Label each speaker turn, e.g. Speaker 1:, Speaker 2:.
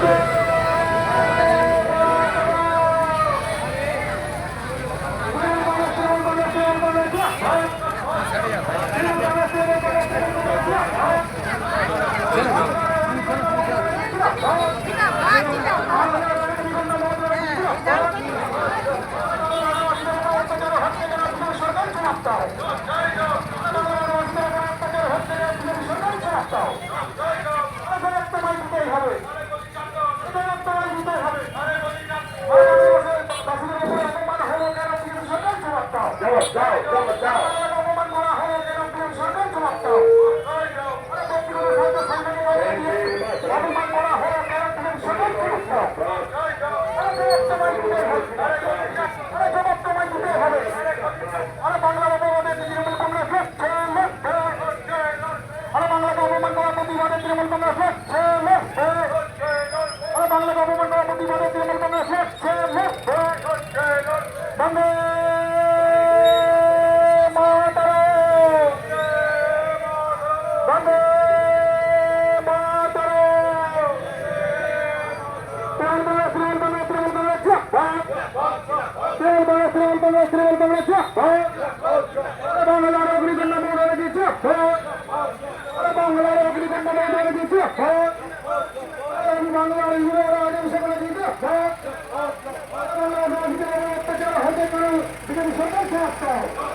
Speaker 1: Thank you. down, coming down. Congress বাংলার অগ্নিকন্যা মৌল দিচ্ছে বাংলার অগ্নিকন্যা মৌল দিচ্ছে বাংলার ইউরোর আগে সেখানে দিতে বাংলার অত্যাচার হতে পারে বিজেপি সরকার সমাপ্ত